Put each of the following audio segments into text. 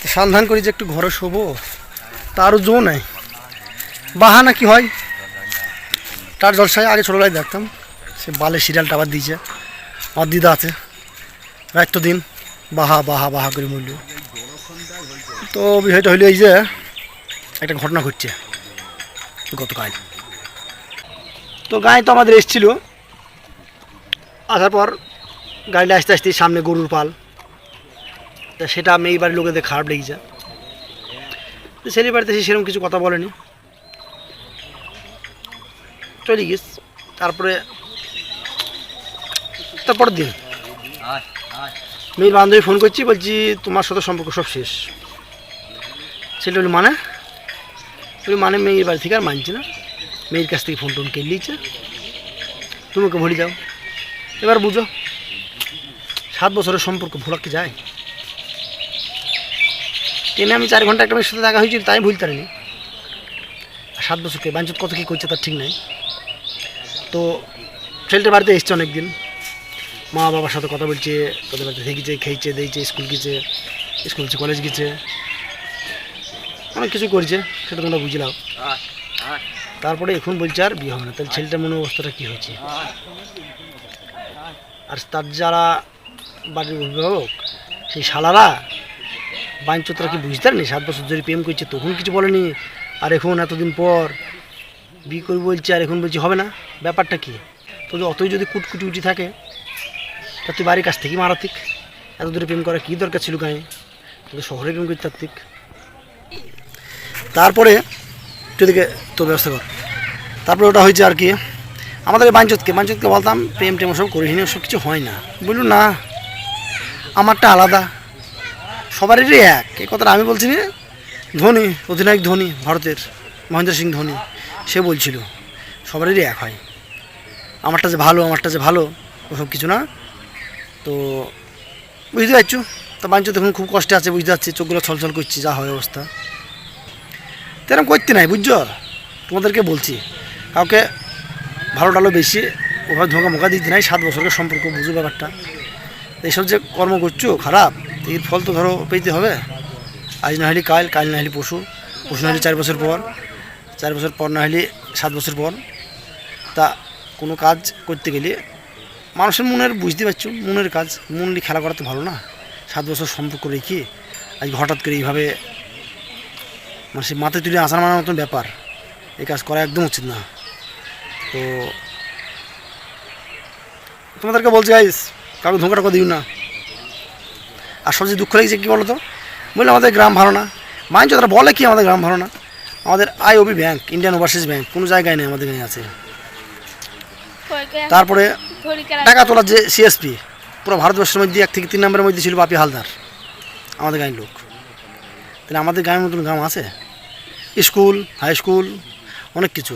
তো সন্ধান করি যে একটু ঘরে শোবো। তারও জো নাই। বাহানা কি হয়? তার জলসায় আগে ছোটোবেলায় দেখতাম, সে বালে সিরিয়ালটা আবার দিয়েছে। আমার দিদা আছে। রাত দিন বাহা বাহা বাহা করে মূল্য তো বিষয়টা হইল এই যে, একটা ঘটনা ঘটছে গতকাল। তো গায়ে তো আমাদের এসছিল। আসার পর গাড়িটা আস্তে আস্তে সামনে গরুর পাল। তা সেটা আমি এই বাড়ির লোকেদের খারাপ লেগেছে। তো ছেলে বাড়িতে সে সেরকম কিছু কথা বলেনি। চলে গিস তারপরে তারপরের দিন মেয়ের বান্ধবী ফোন করছি, বলছি, তোমার সাথে সম্পর্ক সব শেষ। ছেলে বলি মানে? বলি মানে মেয়ের বাড়ি থেকে আর মানছি না। মেয়ের কাছ থেকে ফোন টোন কেড়ে নিয়েছে। তুমি ওকে ভুলে যাও। এবার বুঝো, সাত বছরের সম্পর্ক ভোলা কি যায়? ট্রেনে আমি চার ঘণ্টা একটা সাথে দেখা হয়েছিল তাই ভুলতে পারিনি। সাত বছরকে বাঞ্চত কত কী করছে তার ঠিক নাই। তো ছেলেটার বাড়িতে এসছে অনেকদিন। মা বাবার সাথে কথা বলছে, তাদের বাড়িতে থেকেছে খেয়েছে, দিয়েছে, স্কুল গেছে স্কুল গেছে, কলেজ গেছে। অনেক কিছু করছে, সেটা তোমরা বুঝলাম তারপরে এখন বলছে আর বিয়ে হবে না। তাহলে ছেলেটার মনে অবস্থাটা কী হয়েছে আর তার যারা বাড়ির অভিভাবক, সেই শালারা বাঞ্চতরা কি বুঝতে পারেনি সাত বছর ধরে প্রেম করছে, তখন কিছু বলেনি। আর এখন এতদিন পর বিয়ে করবি বলছে, আর এখন বলছি, হবে না। ব্যাপারটা কি? তোদের অতই যদি কুটকুটি উটি থাকে, তা তুই বাড়ির কাছ থেকেই মারাতিক। এত দূরে প্রেম করা কী দরকার ছিল গায়ে? তোদের শহরে প্রেম করতে পারতিক। তারপরে তুই এদিকে তোর ব্যবস্থা কর। তারপরে ওটা হয়েছে আর কি, আমাদের বাঞ্চতকে বাঞ্চতকে বলতাম প্রেম টেম সব করিস নি সব কিছু হয় না। বললু, না, আমারটা আলাদা। সবারই এক। এই কথাটা আমি বলছি না ধোনি, অধিনায়ক ধোনি, ভারতের মহেন্দ্র সিং ধোনি, সে বলছিল সবারই এক হয়। আমারটা যে ভালো, আমারটা যে ভালো, ওসব কিছু না। তো বুঝতে পারছ? তো বাঞ্চত দেখুন, খুব কষ্টে আছে, বুঝতে পারছি, চোখগুলো ছলছল করছি, যা হয় অবস্থা। তো এরকম করতে নাই, বুঝছ? তোমাদেরকে বলছি, কাউকে ভালো টালো বেশি ওভাবে ধোঁকা মোকা দিতে নাই, সাত বছরের সম্পর্ক, বুঝো ব্যাপারটা। এইসব যে কর্ম করছ, খারাপ। এর ফল তো ধরো পেতে হবে। আজ না হলে কাল কাল না হলে পশু পশু না হলে চার বছর পর। চার বছর পর না হলে সাত বছর পর। তা কোনো কাজ করতে গেলে মানুষের মনের, বুঝতে পারছ, মনের কাজ। মন নিয়ে খেলা করা তো ভালো না। সাত বছর সম্পর্ক রেখে আজ হঠাৎ করে এইভাবে মানুষের মাথায় তুলে আসার মানার মতন ব্যাপার। এই কাজ করা একদম উচিত না। তো তোমাদেরকে বলছি গাইস কাউকে ধোঁকাটা দিও না। আর সবচেয়ে দুঃখ লেগেছে কী বলো তো বললে আমাদের গ্রাম ভালো না। মাইন্ড তারা বলে কি আমাদের গ্রাম ভালো না? আমাদের IOB bank Indian Overseas bank কোনো জায়গায় নেই আমাদের গায়ে আছে। তারপরে টাকা তোলার যে সিএসপি পুরো ভারতবর্ষের মধ্যে এক থেকে তিন নম্বরের মধ্যে ছিল বাপি হালদার আমাদের গাঁয়ের লোক। তাহলে আমাদের গাঁয়ের মতন গ্রাম আছে? স্কুল হাই স্কুল অনেক কিছু।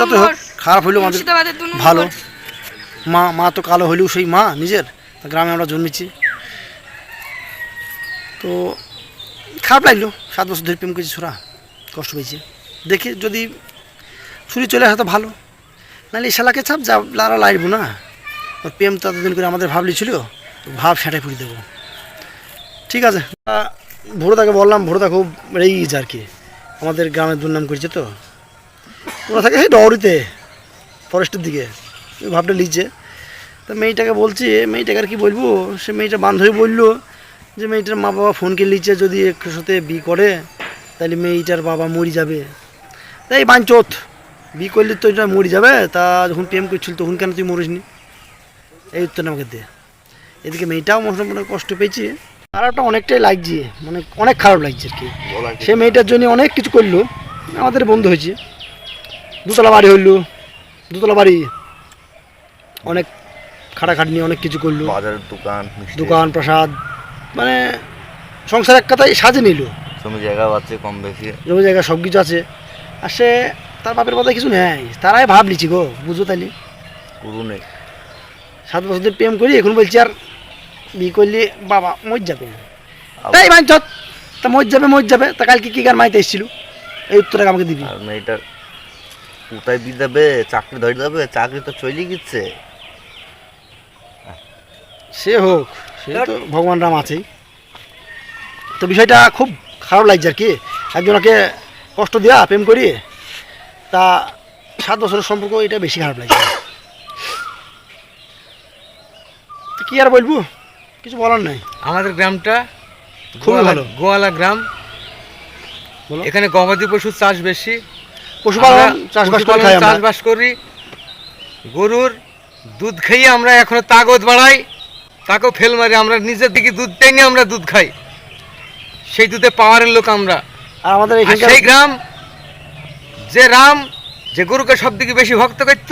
যত হোক খারাপ হইলেও আমাদের ভালো। মা মা তো কালো হইলেও সেই মা নিজের। গ্রামে আমরা জন্মেছি। তো খারাপ লাগল, সাত বছর ধরে প্রেম করেছি ছোড়া, কষ্ট পেয়েছি। দেখি যদি ছুরি চলে আসে তো ভালো। নাহলে এই শালাকে ছাপ, যা লারা লাগবো না। ওর প্রেম তো এতদিন করে আমাদের ভাবলি ছিল ভাব সেটাই পুড়ি দেবো। ঠিক আছে। ভোরদাকে বললাম, ভোরদা খুব রেগে গেছে আর কি। আমাদের গ্রামের দুর্নাম করেছে তো। ওরা থাকে সেই ডহরিতে, ফরেস্টের দিকে। ভাবটা লিখছে। তা মেয়েটাকে বলছি, মেয়েটাকে আর কি বলব? সে মেয়েটা বান্ধবী বলল যে মেয়েটার মা বাবা ফোন কিনে লিখছে যদি একটু সাথে বি করে তাহলে মেয়েটার বাবা মরি যাবে। তাই বাঞ্চত। বি করলে তো এটা মরি যাবে তা যখন প্রেম করছিল তখন কেন তুই মরিসনি এই উত্তরটা আমাকে দে। এদিকে মেয়েটাও মনে মনে কষ্ট পেয়েছি। খারাপটা অনেকটাই লাগছে মানে অনেক খারাপ লাগছে আর কি। সে মেয়েটার জন্য অনেক কিছু করল আমাদের বন্ধু হয়েছে। দুতলা বাড়ি হইল দুতলা বাড়ি অনেক খাটাখাটনি অনেক কিছু করল। বাজারের দোকান দোকান প্রসাদ মানে সংসার এক কথায় সাজে নিল। জমি জায়গাও আছে কম বেশি। জমি জায়গা সব কিছু আছে। আর সে তার বাপের কথা কিছু নেই। তারাই ভাব লিছি গো বুঝো তাইলে। নেই। সাত বছর ধরে প্রেম করি এখন বলছি আর বিয়ে করলে বাবা মজ যাবে। তাই ভাই চত তা মজ যাবে মজ যাবে। তা কালকে কি গান মাইতে এসেছিল? এই উত্তরটা আমাকে দিবি। আর মেয়েটা কোথায় দিয়ে দেবে চাকরি ধরে দেবে চাকরি তো চলে গেছে। সে হোক। সে তো ভগবান রাম আছেই। তো বিষয়টা খুব খারাপ লাগছে আর কি। একজনকে কষ্ট দেওয়া প্রেম করি তা সাত বছরের সম্পর্ক এটা বেশি খারাপ লাগছে। তো কি আর বলব? কিছু বলার নাই। আমাদের গ্রামটা খুব ভালো। গোয়ালা গ্রাম। এখানে গবাদি পশুর চাষ বেশি। পশুপালন করে চাষবাস করি। গরুর দুধ খেয়ে আমরা এখনও তাগত বাড়াই। তাকেও ফেল মারি আমরা নিজের দিকে দুধ টেনে আমরা দুধ খাই। সেই দুধে পাওয়ারের লোক আমরা। আর আমাদের সেই গ্রাম যে রাম যে গরুকে সব দিকে বেশি ভক্ত করত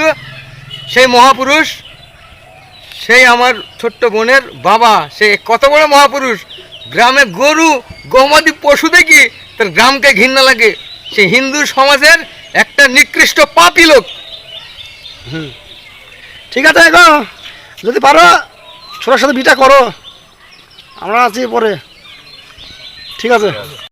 সেই মহাপুরুষ সেই আমার ছোট্ট বোনের বাবা সে কত বড় মহাপুরুষ গ্রামে গরু গমাদি পশু দেখি তার গ্রামকে ঘৃণা লাগে। সে হিন্দু সমাজের একটা নিকৃষ্ট পাপি লোক। ঠিক আছে এখন যদি পারো ছোটোর সাথে বিটা করো। আমরা আছি পরে। ঠিক আছে?